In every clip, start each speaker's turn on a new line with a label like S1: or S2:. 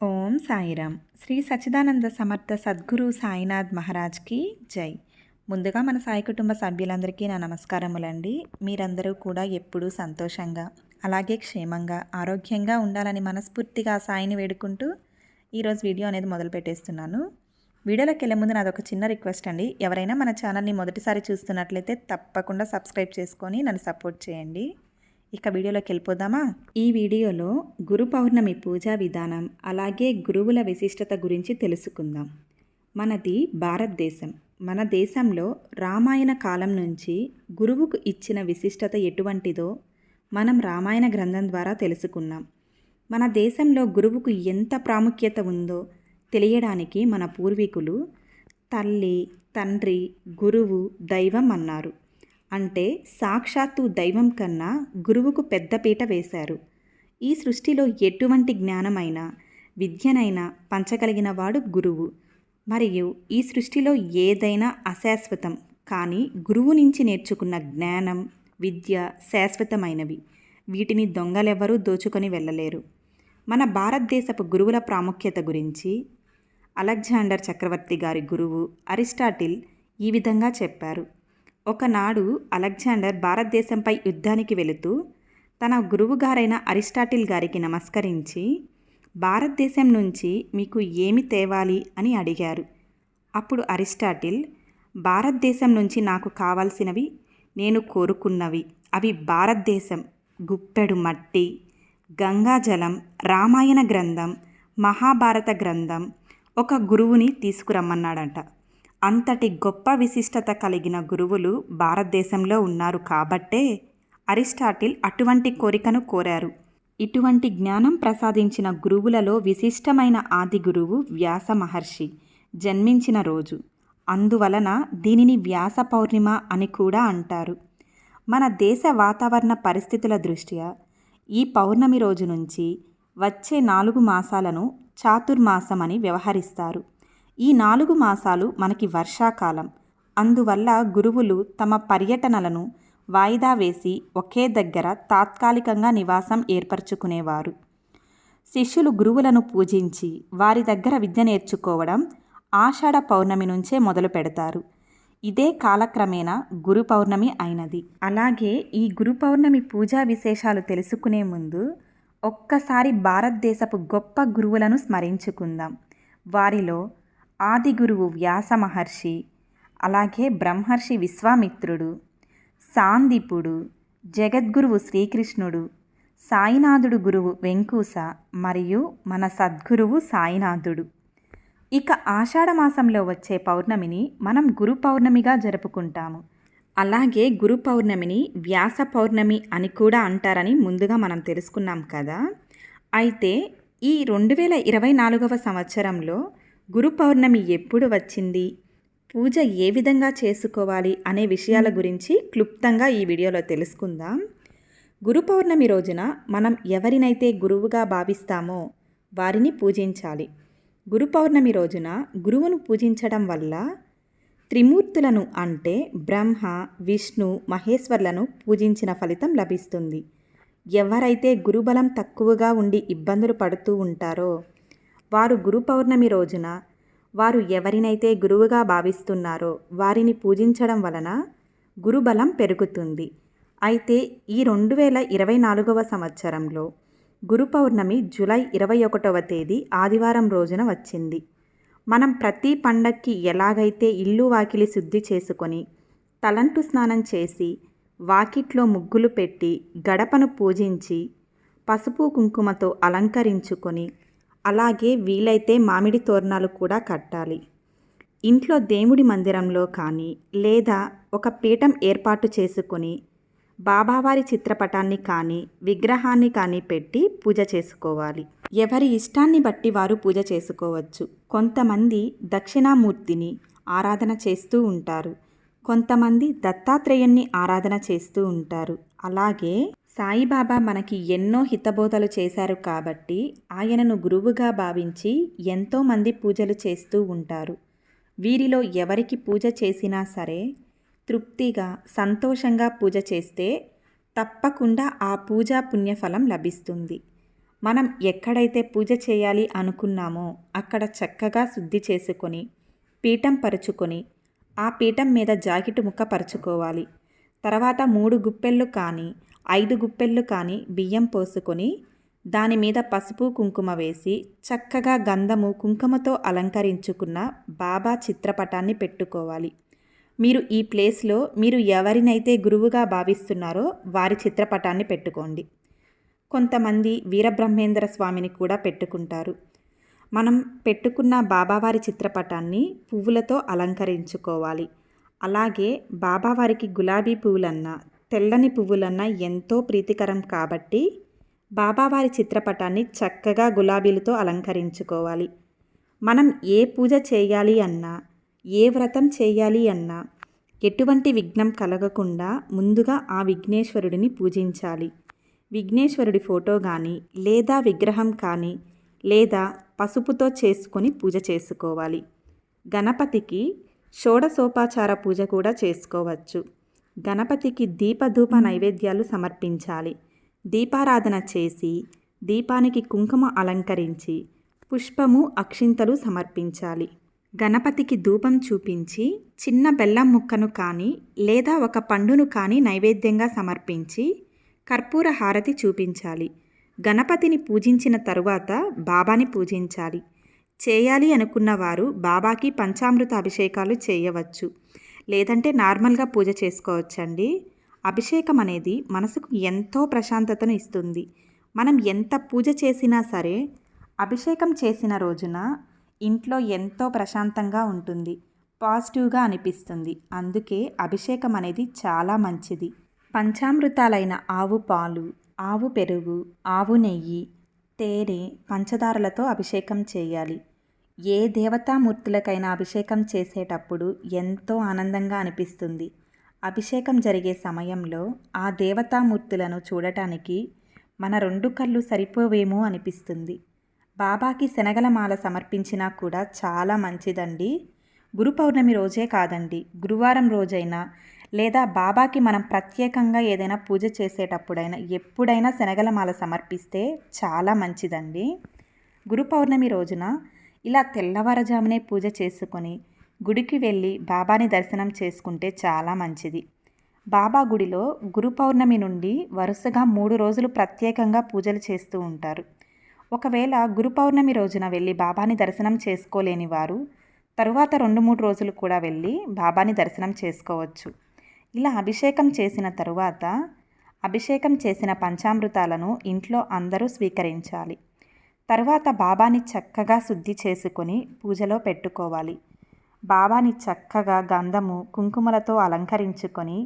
S1: ఓం సాయిరామ్ శ్రీ సచ్చిదానంద సమర్థ సద్గురు సాయినాథ్ మహారాజ్కి జై. ముందుగా మన సాయి కుటుంబ సభ్యులందరికీ నా నమస్కారములండి. మీరందరూ కూడా ఎప్పుడూ సంతోషంగా అలాగే క్షేమంగా ఆరోగ్యంగా ఉండాలని మనస్ఫూర్తిగా సాయిని వేడుకుంటూ ఈరోజు వీడియో అనేది మొదలు పెట్టేస్తున్నాను. వీడియోలోకి వెళ్ళే ముందు నాదొక చిన్న రిక్వెస్ట్ అండి. ఎవరైనా మన ఛానల్ని మొదటిసారి చూస్తున్నట్లయితే తప్పకుండా సబ్స్క్రైబ్ చేసుకొని నన్ను సపోర్ట్ చేయండి. ఇక వీడియోలోకి వెళ్ళిపోదామా? ఈ వీడియోలో గురు పౌర్ణమి పూజా విధానం అలాగే గురువుల విశిష్టత గురించి తెలుసుకుందాం. మనది భారతదేశం. మన దేశంలో రామాయణ కాలం నుంచి గురువుకు ఇచ్చిన విశిష్టత ఎటువంటిదో మనం రామాయణ గ్రంథం ద్వారా తెలుసుకున్నాం. మన దేశంలో గురువుకు ఎంత ప్రాముఖ్యత ఉందో తెలియడానికి మన పూర్వీకులు తల్లి తండ్రి గురువు దైవం అన్నారు. అంటే సాక్షాత్తు దైవం కన్నా గురువుకు పెద్దపీట వేశారు. ఈ సృష్టిలో ఎటువంటి జ్ఞానమైనా విద్యనైనా పంచగలిగిన వాడు గురువు. మరియు ఈ సృష్టిలో ఏదైనా అశాశ్వతం కానీ గురువు నుంచి నేర్చుకున్న జ్ఞానం విద్య శాశ్వతమైనవి. వీటిని దొంగలెవ్వరూ దోచుకొని వెళ్ళలేరు. మన భారతదేశపు గురువుల ప్రాముఖ్యత గురించి అలెగ్జాండర్ చక్రవర్తి గారి గురువు అరిస్టాటిల్ ఈ విధంగా చెప్పారు. ఒకనాడు అలెగ్జాండర్ భారతదేశంపై యుద్ధానికి వెళుతూ తన గురువుగారైన అరిస్టాటిల్ గారికి నమస్కరించి భారతదేశం నుంచి మీకు ఏమి తేవాలి? అని అడిగారు. అప్పుడు అరిస్టాటిల్ భారతదేశం నుంచి నాకు కావాల్సినవి నేను కోరుకున్నవి. అవి భారతదేశం. గుప్పెడు మట్టి గంగాజలం రామాయణ గ్రంథం మహాభారత గ్రంథం. ఒక గురువుని తీసుకురమ్మన్నాడంట. అంతటి గొప్ప విశిష్టత కలిగిన గురువులు భారతదేశంలో ఉన్నారు కాబట్టే అరిస్టాటిల్ అటువంటి కోరికను కోరారు. ఇటువంటి జ్ఞానం ప్రసాదించిన గురువులలో విశిష్టమైన ఆది గురువు వ్యాస మహర్షి జన్మించిన రోజు. అందువలన దీనిని వ్యాస పౌర్ణిమ అని కూడా అంటారు. మన దేశ వాతావరణ పరిస్థితుల దృష్ట్యా ఈ పౌర్ణమి రోజు నుంచి వచ్చే నాలుగు మాసాలను చాతుర్మాసమని వ్యవహరిస్తారు. ఈ నాలుగు మాసాలు మనకి వర్షాకాలం. అందువల్ల గురువులు తమ పర్యటనలను వాయిదా వేసి ఒకే దగ్గర తాత్కాలికంగా నివాసం ఏర్పరచుకునేవారు. శిష్యులు గురువులను పూజించి వారి దగ్గర విద్య నేర్చుకోవడం ఆషాఢ పౌర్ణమి నుంచే మొదలు పెడతారు. ఇదే కాలక్రమేణా గురు పౌర్ణమి అయినది. అలాగే ఈ గురు పౌర్ణమి పూజా విశేషాలు తెలుసుకునే ముందు ఒక్కసారి భారతదేశపు గొప్ప గురువులను స్మరించుకుందాం. వారిలో ఆది గురువు వ్యాస మహర్షి అలాగే బ్రహ్మర్షి విశ్వామిత్రుడు సాందీపుడు జగద్గురువు శ్రీకృష్ణుడు సాయినాథుడు గురువు వెంకూస మరియు మన సద్గురువు సాయినాథుడు. ఇక ఆషాఢమాసంలో వచ్చే పౌర్ణమిని మనం గురు పౌర్ణమిగా జరుపుకుంటాము. అలాగే గురు పౌర్ణమిని వ్యాస పౌర్ణమి అని కూడా అంటారని ముందుగా మనం తెలుసుకున్నాం కదా. అయితే ఈ రెండు వేల ఇరవై నాలుగవ సంవత్సరంలో గురు పౌర్ణమి ఎప్పుడు వచ్చింది? పూజ ఏ విధంగా చేసుకోవాలి అనే విషయాల గురించి క్లుప్తంగా ఈ వీడియోలో తెలుసుకుందాం. గురు పౌర్ణమి రోజున మనం ఎవరినైతే గురువుగా భావిస్తామో వారిని పూజించాలి. గురు పౌర్ణమి రోజున గురువును పూజించడం వల్ల త్రిమూర్తులను అంటే బ్రహ్మ విష్ణు మహేశ్వర్లను పూజించిన ఫలితం లభిస్తుంది. ఎవరైతే గురుబలం తక్కువగా ఉండి ఇబ్బందులు పడుతూ ఉంటారో వారు గురు పౌర్ణమి రోజున వారు ఎవరినైతే గురువుగా భావిస్తున్నారో వారిని పూజించడం వలన గురుబలం పెరుగుతుంది. అయితే ఈ రెండు వేల ఇరవై నాలుగవ సంవత్సరంలో గురు పౌర్ణమి జూలై ఇరవై ఒకటవ తేదీ ఆదివారం రోజున వచ్చింది. మనం ప్రతి పండక్కి ఎలాగైతే ఇల్లు వాకిలి శుద్ధి చేసుకొని తలంటు స్నానం చేసి వాకిట్లో ముగ్గులు పెట్టి గడపను పూజించి పసుపు కుంకుమతో అలంకరించుకొని అలాగే వీలైతే మామిడి తోరణాలు కూడా కట్టాలి. ఇంట్లో దేవుడి మందిరంలో కానీ లేదా ఒక పీఠం ఏర్పాటు చేసుకొని బాబావారి చిత్రపటాన్ని కానీ విగ్రహాన్ని కానీ పెట్టి పూజ చేసుకోవాలి. ఎవరి ఇష్టాన్ని బట్టి వారు పూజ చేసుకోవచ్చు. కొంతమంది దక్షిణామూర్తిని ఆరాధన చేస్తూ ఉంటారు. కొంతమంది దత్తాత్రేయుణ్ణి ఆరాధన చేస్తూ ఉంటారు. అలాగే సాయిబాబా మనకి ఎన్నో హితబోధలు చేశారు కాబట్టి ఆయనను గురువుగా భావించి ఎంతోమంది పూజలు చేస్తూ ఉంటారు. వీరిలో ఎవరికి పూజ చేసినా సరే తృప్తిగా సంతోషంగా పూజ చేస్తే తప్పకుండా ఆ పూజా పుణ్యఫలం లభిస్తుంది. మనం ఎక్కడైతే పూజ చేయాలి అనుకున్నామో అక్కడ చక్కగా శుద్ధి చేసుకొని పీఠం పరుచుకొని ఆ పీఠం మీద జాకెట్ ముక్క పరుచుకోవాలి. తర్వాత మూడు గుప్పెళ్ళు కానీ ఐదు గుప్పెళ్ళు కానీ బియ్యం పోసుకొని దాని మీద పసుపు కుంకుమ వేసి చక్కగా గంధము కుంకుమతో అలంకరించుకున్న బాబా చిత్రపటాన్ని పెట్టుకోవాలి. మీరు ఈ ప్లేస్లో మీరు ఎవరినైతే గురువుగా భావిస్తున్నారో వారి చిత్రపటాన్ని పెట్టుకోండి. కొంతమంది వీరబ్రహ్మేంద్ర స్వామిని కూడా పెట్టుకుంటారు. మనం పెట్టుకున్న బాబావారి చిత్రపటాన్ని పువ్వులతో అలంకరించుకోవాలి. అలాగే బాబావారికి గులాబీ పువ్వులన్నా తెల్లని పువ్వులన్నా ఎంతో ప్రీతికరం కాబట్టి బాబావారి చిత్రపటాన్ని చక్కగా గులాబీలతో అలంకరించుకోవాలి. మనం ఏ పూజ చేయాలి అన్నా ఏ వ్రతం చేయాలి అన్నా ఎటువంటి విఘ్నం కలగకుండా ముందుగా ఆ విఘ్నేశ్వరుడిని పూజించాలి. విఘ్నేశ్వరుడి ఫోటో కానీ లేదా విగ్రహం కానీ లేదా పసుపుతో చేసుకొని పూజ చేసుకోవాలి. గణపతికి షోడసోపాచార పూజ కూడా చేసుకోవచ్చు. గణపతికి దీపధూప నైవేద్యాలు సమర్పించాలి. దీపారాధన చేసి దీపానికి కుంకుమ అలంకరించి పుష్పము అక్షింతలు సమర్పించాలి. గణపతికి ధూపం చూపించి చిన్న బెల్లం ముక్కను కానీ లేదా ఒక పండును కానీ నైవేద్యంగా సమర్పించి కర్పూర హారతి చూపించాలి. గణపతిని పూజించిన తరువాత బాబాని పూజించాలి. చేయాలి అనుకున్న వారు బాబాకి పంచామృత అభిషేకాలు చేయవచ్చు. లేదంటే నార్మల్గా పూజ చేసుకోవచ్చండి. అభిషేకం అనేది మనసుకు ఎంతో ప్రశాంతతను ఇస్తుంది. మనం ఎంత పూజ చేసినా సరే అభిషేకం చేసిన రోజున ఇంట్లో ఎంతో ప్రశాంతంగా ఉంటుంది. పాజిటివ్గా అనిపిస్తుంది. అందుకే అభిషేకం అనేది చాలా మంచిది. పంచామృతాలైన ఆవు పాలు ఆవు పెరుగు ఆవు నెయ్యి తేనె పంచదారలతో అభిషేకం చేయాలి. ఏ దేవతామూర్తులకైనా అభిషేకం చేసేటప్పుడు ఎంతో ఆనందంగా అనిపిస్తుంది. అభిషేకం జరిగే సమయంలో ఆ దేవతామూర్తులను చూడటానికి మన రెండు కళ్ళు సరిపోవేమో అనిపిస్తుంది. బాబాకి శనగల మాల సమర్పించినా కూడా చాలా మంచిదండి. గురు పౌర్ణమి రోజే కాదండి. గురువారం రోజైనా లేదా బాబాకి మనం ప్రత్యేకంగా ఏదైనా పూజ చేసేటప్పుడైనా ఎప్పుడైనా శనగల మాల సమర్పిస్తే చాలా మంచిదండి. గురు పౌర్ణమి రోజున ఇలా తెల్లవారుజామునే పూజ చేసుకొని గుడికి వెళ్ళి బాబాని దర్శనం చేసుకుంటే చాలా మంచిది. బాబా గుడిలో గురు పౌర్ణమి నుండి వరుసగా మూడు రోజులు ప్రత్యేకంగా పూజలు చేస్తూ ఉంటారు. ఒకవేళ గురు పౌర్ణమి రోజున వెళ్ళి బాబాని దర్శనం చేసుకోలేని వారు తరువాత రెండు మూడు రోజులు కూడా వెళ్ళి బాబాని దర్శనం చేసుకోవచ్చు. ఇలా అభిషేకం చేసిన తరువాత అభిషేకం చేసిన పంచామృతాలను ఇంట్లో అందరూ స్వీకరించాలి. తరువాత బాబాని చక్కగా శుద్ధి చేసుకొని పూజలో పెట్టుకోవాలి. బాబాని చక్కగా గంధము కుంకుమలతో అలంకరించుకొని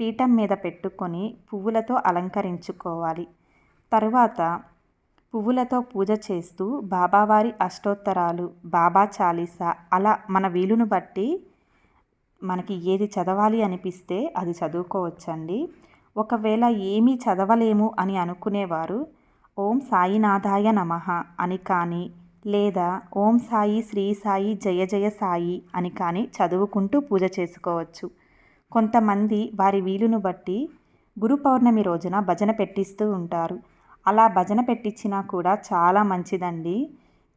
S1: పీఠం మీద పెట్టుకొని పువ్వులతో అలంకరించుకోవాలి. తరువాత పువ్వులతో పూజ చేస్తూ బాబావారి అష్టోత్తరాలు బాబా చాలీసా అలా మన వీలును బట్టి మనకి ఏది చదవాలి అనిపిస్తే అది చదువుకోవచ్చండి. ఒకవేళ ఏమీ చదవలేము అని అనుకునేవారు ఓం సాయినాథాయ నమః అని కానీ లేదా ఓం సాయి శ్రీ సాయి జయ జయ సాయి అని కానీ చదువుకుంటూ పూజ చేసుకోవచ్చు. కొంతమంది వారి వీలును బట్టి గురు పౌర్ణమి రోజున భజన పెట్టిస్తూ ఉంటారు. అలా భజన పెట్టించినా కూడా చాలా మంచిదండి.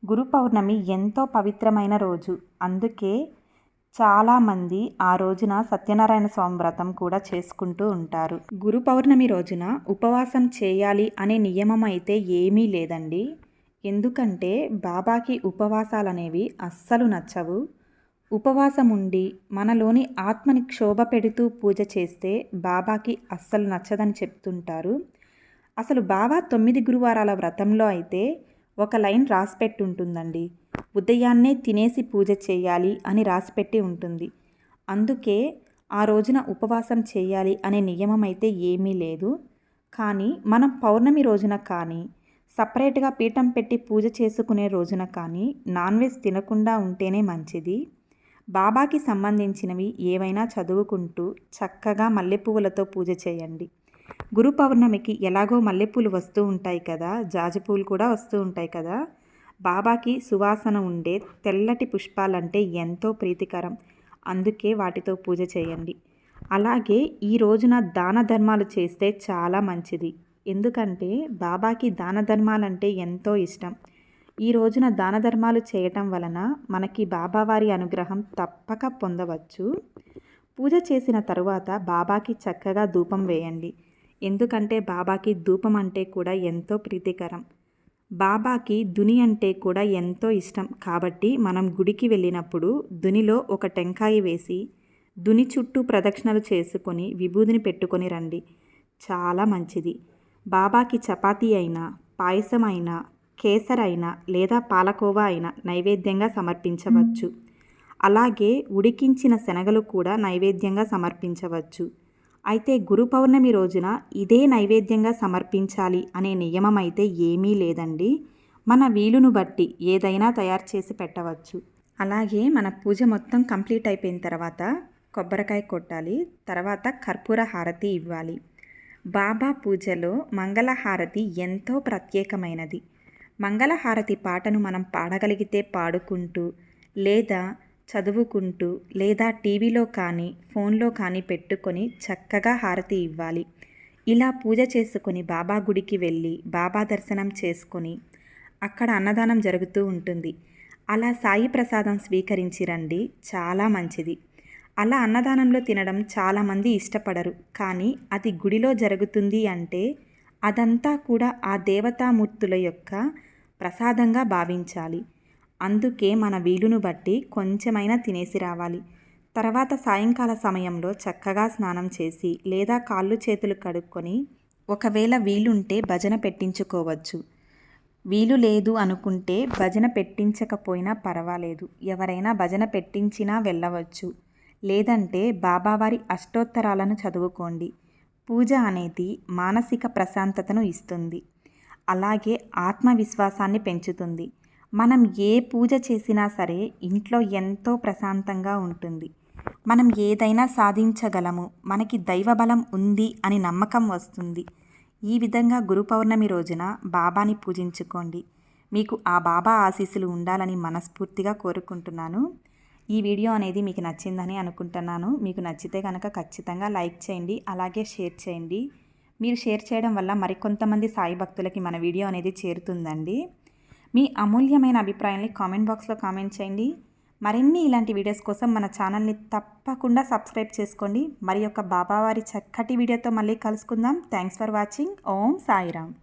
S1: గురు పౌర్ణమి ఎంతో పవిత్రమైన రోజు. అందుకే చాలామంది ఆ రోజున సత్యనారాయణ స్వామి వ్రతం కూడా చేసుకుంటూ ఉంటారు. గురు పౌర్ణమి రోజున ఉపవాసం చేయాలి అనే నియమం అయితే ఏమీ లేదండి. ఎందుకంటే బాబాకి ఉపవాసాలు అనేవి అస్సలు నచ్చవు. ఉపవాసం ఉండి మనలోని ఆత్మని క్షోభ పెడుతూ పూజ చేస్తే బాబాకి అస్సలు నచ్చదని చెప్తుంటారు. అసలు బాబా తొమ్మిది గురువారాల వ్రతంలో అయితే ఒక లైన్ రాసిపెట్టి ఉంటుందండి ఉదయాన్నే తినేసి పూజ చేయాలి అని రాసిపెట్టి ఉంటుంది. అందుకే ఆ రోజున ఉపవాసం చేయాలి అనే నియమం అయితే ఏమీ లేదు. కానీ మనం పౌర్ణమి రోజున కానీ సపరేట్గా పీఠం పెట్టి పూజ చేసుకునే రోజున కానీ నాన్ వెజ్ తినకుండా ఉంటేనే మంచిది. బాబాకి సంబంధించినవి ఏవైనా చదువుకుంటూ చక్కగా మల్లెపువ్వులతో పూజ చేయండి. గురు పౌర్ణమికి ఎలాగో మల్లెపూలు వస్తూ ఉంటాయి కదా జాజి పూలు కూడా వస్తూ ఉంటాయి కదా. బాబాకి సువాసన ఉండే తెల్లటి పుష్పాలంటే ఎంతో ప్రీతికరం. అందుకే వాటితో పూజ చేయండి. అలాగే ఈ రోజున దాన ధర్మాలు చేస్తే చాలా మంచిది. ఎందుకంటే బాబాకి దాన ధర్మాలంటే ఎంతో ఇష్టం. ఈ రోజున దాన ధర్మాలు చేయటం వలన మనకి బాబావారి అనుగ్రహం తప్పక పొందవచ్చు. పూజ చేసిన తరువాత బాబాకి చక్కగా ధూపం వేయండి. ఎందుకంటే బాబాకి ధూపం అంటే కూడా ఎంతో ప్రీతికరం. బాబాకి దుని అంటే కూడా ఎంతో ఇష్టం. కాబట్టి మనం గుడికి వెళ్ళినప్పుడు దునిలో ఒక టెంకాయ వేసి దుని చుట్టూ ప్రదక్షిణలు చేసుకొని విభూదిని పెట్టుకొని రండి. చాలా మంచిది. బాబాకి చపాతీ అయినా పాయసం అయినా కేసర్ అయినా లేదా పాలకోవా అయినా నైవేద్యంగా సమర్పించవచ్చు. అలాగే ఉడికించిన శనగలు కూడా నైవేద్యంగా సమర్పించవచ్చు. అయితే గురు పౌర్ణమి రోజున ఇదే నైవేద్యంగా సమర్పించాలి అనే నియమం అయితే ఏమీ లేదండి. మన వీలును బట్టి ఏదైనా తయారు చేసి పెట్టవచ్చు. అలాగే మన పూజ మొత్తం కంప్లీట్ అయిపోయిన తర్వాత కొబ్బరికాయ కొట్టాలి తర్వాత కర్పూర హారతి ఇవ్వాలి. బాబా పూజలో మంగళహారతి ఎంతో ప్రత్యేకమైనది. మంగళహారతి పాటను మనం పాడగలిగితే పాడుకుంటూ లేదా చదువుకుంటూ లేదా టీవీలో కానీ ఫోన్లో కానీ పెట్టుకొని చక్కగా హారతి ఇవ్వాలి. ఇలా పూజ చేసుకొని బాబా గుడికి వెళ్ళి బాబా దర్శనం చేసుకొని అక్కడ అన్నదానం జరుగుతూ ఉంటుంది. అలా సాయి ప్రసాదం స్వీకరించి రండి చాలా మంచిది. అలా అన్నదానంలో తినడం చాలామంది ఇష్టపడరు. కానీ అది గుడిలో జరుగుతుంది అంటే అదంతా కూడా ఆ దేవతామూర్తుల యొక్క ప్రసాదంగా భావించాలి. అందుకే మన వీలును బట్టి కొంచెమైనా తినేసి రావాలి. తర్వాత సాయంకాల సమయంలో చక్కగా స్నానం చేసి లేదా కాళ్ళు చేతులు కడుక్కొని ఒకవేళ వీలుంటే భజన పెట్టించుకోవచ్చు. వీలు లేదు అనుకుంటే భజన పెట్టించకపోయినా పర్వాలేదు. ఎవరైనా భజన పెట్టించినా వెళ్ళవచ్చు. లేదంటే బాబావారి అష్టోత్తరాలను చదువుకోండి. పూజ అనేది మానసిక ప్రశాంతతను ఇస్తుంది. అలాగే ఆత్మవిశ్వాసాన్ని పెంచుతుంది. మనం ఏ పూజ చేసినా సరే ఇంట్లో ఎంతో ప్రశాంతంగా ఉంటుంది. మనం ఏదైనా సాధించగలము. మనకి దైవబలం ఉంది అని నమ్మకం వస్తుంది. ఈ విధంగా గురు పౌర్ణమి రోజున బాబాని పూజించుకోండి. మీకు ఆ బాబా ఆశీస్సులు ఉండాలని మనస్ఫూర్తిగా కోరుకుంటున్నాను. ఈ వీడియో అనేది మీకు నచ్చిందని అనుకుంటున్నాను. మీకు నచ్చితే కనుక ఖచ్చితంగా లైక్ చేయండి అలాగే షేర్ చేయండి. మీరు షేర్ చేయడం వల్ల మరికొంతమంది సాయి భక్తులకి మన వీడియో అనేది చేరుతుందండి. మీ అమూల్యమైన అభిప్రాయాన్ని కామెంట్ బాక్స్లో కామెంట్ చేయండి. మరిన్ని ఇలాంటి వీడియోస్ కోసం మన ఛానల్ని తప్పకుండా సబ్స్క్రైబ్ చేసుకోండి. మరి యొక్క బాబావారి చక్కటి వీడియోతో మళ్ళీ కలుసుకుందాం. Thanks for watching Om Sairam.